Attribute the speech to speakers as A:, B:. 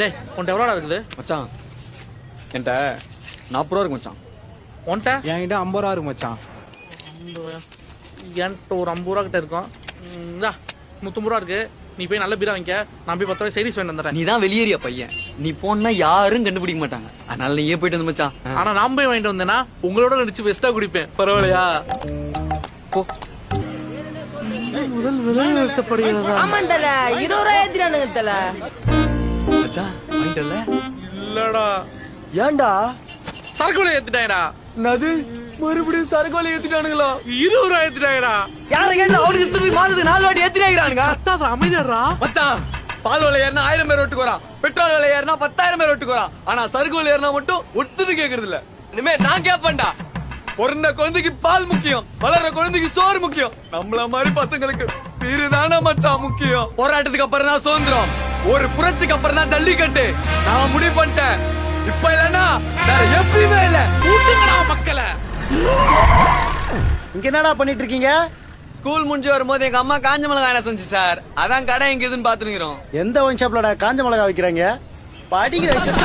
A: டேய் உன்ட்ட எவ்வளோடா இருக்குது
B: மச்சான் என்கிட்ட நாற்பது ரூபா இருக்கு மச்சான்.
A: உன்ட்ட
C: என்கிட்ட ஐம்பது ரூபா இருக்கு மச்சான்.
A: என்கிட்ட ஒரு ஐம்பது ரூபா கிட்ட இருக்கும். இந்தா நூற்றம்பது ரூபா இருக்கு. நீ போய் நல்ல பீரா வாங்கிக்க. நான் போய் பத்து ரூபாய் சைடிஸ் வாங்கி வந்துடுறேன்.
B: நீ தான் வெளியேறிய பையன்? நீ போனா யாரும் கண்டுபிடிக்க மாட்டாங்க. அதனால நீயே போயிட்டு வந்து மச்சான்.
A: ஆனா நான் போய் வாங்கிட்டு வந்தேன்னா உங்களோட நடிச்சு பெஸ்டா குடிப்பேன். பரவாயில்லையா?
B: போ.
A: முதல் விலை நிறுத்தப்படுகிறதா
D: ஆமா தல இருபது ரூபாய் ஏத்திரானுங்க தல.
B: மச்சான் வாங்கிட்டல?
A: இல்லடா.
B: ஏன்டா?
A: சரக்கு விலை ஏத்திட்டாங்கடா
B: நது மறுபடியும் சரக்கு வலை ஏத்திட்டானுங்களா?
A: இருபது ரூபாய் ஏத்திட்டாங்கடா
B: யார கேட்டு அவனுக்கு திருப்பி மாதத்துக்கு நாலு வாட்டி ஏத்தினாங்க
A: அத்தாத அமைதியாடா
B: மச்சான் பால் விலை ஏறினா ஆயிரம் பேர் ஒட்டுக்கு வரான். பெட்ரோல் விலை ஏறினா பத்தாயிரம் பேர் ஒட்டுக்கு வரான். ஆனா சரக்கு விலை ஏறினா மட்டும் ஒட்டுது கேக்குறது இல்ல இனிமே நான் கேப்பேன்டா. பிறந்த குழந்தைக்கு பால் முக்கியம் வளர்ற குழந்தைக்கு சோறு முக்கியம். நம்மள மாதிரி பசங்களுக்கு பீருதானே மச்சான் முக்கியம். போராட்டத்துக்கு அப்புறம் தான் சுதந்திரம் ஒரு புரட்சிக்கு அப்புறம் தான் ஜல்லிக்கட்டு நான் முடிவு பண்ணிட்டேன் இப்ப இல்லன்னா வேற எப்பயுமே இல்ல
A: கூட்டுங்கடா மக்களை
E: இங்க என்னடா பண்ணிட்டு இருக்கீங்க
B: ஸ்கூல் முடிஞ்சு வரும்போது எங்க அம்மா காஞ்ச மிளகாய் என்ன செஞ்சு சார் அதான் கடை எங்க இதுன்னு பாத்துனுக்கிறோம்
E: எந்த ஒயின் ஷாப்லடா காஞ்ச மிளகா வைக்கிறாங்க படிக்கிற விஷயம்